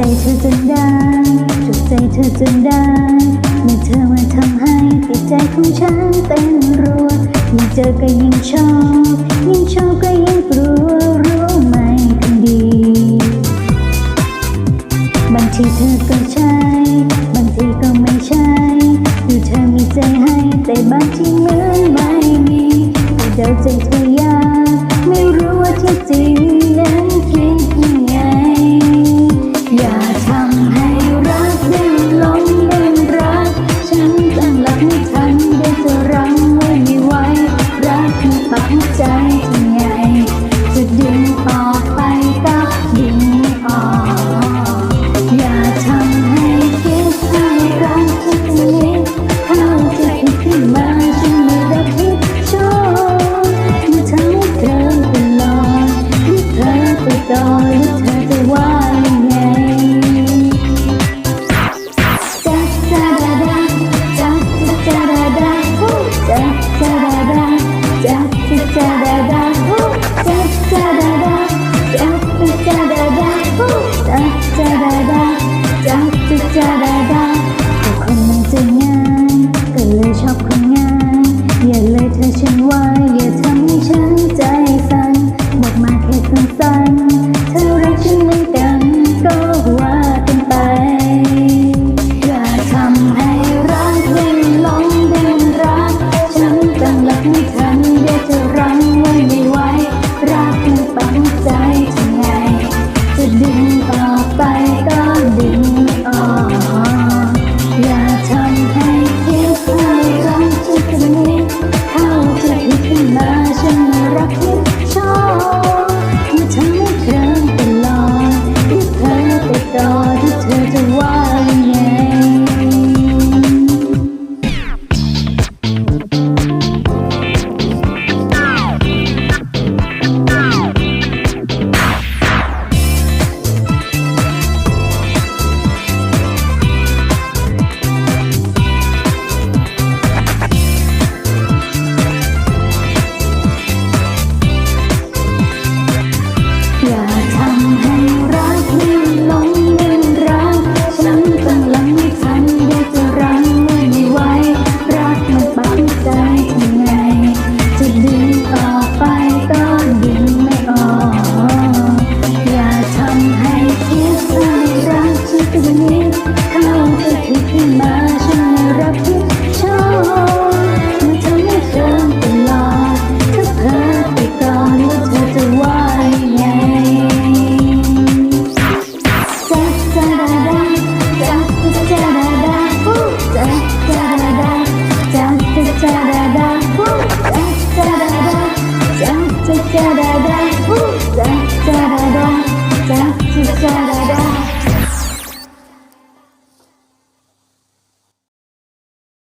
ใจเธอจนได้ถูกใจเธอจนได้เมื่อเธอมาทำให้ติดใจของฉันเป็นรัวยิ่งเจอก็ยิ่งชอบยิ่งชอบก็ยิ่งกลัวรู้ไหมคนดี บางทีเธอก็ใช่ บางทีก็ไม่ใช่ดูเธอมีใจให้แต่บางทีเหมือนไม่มีแต่เดาใจเธอ da da da da da da da da da da Yeah.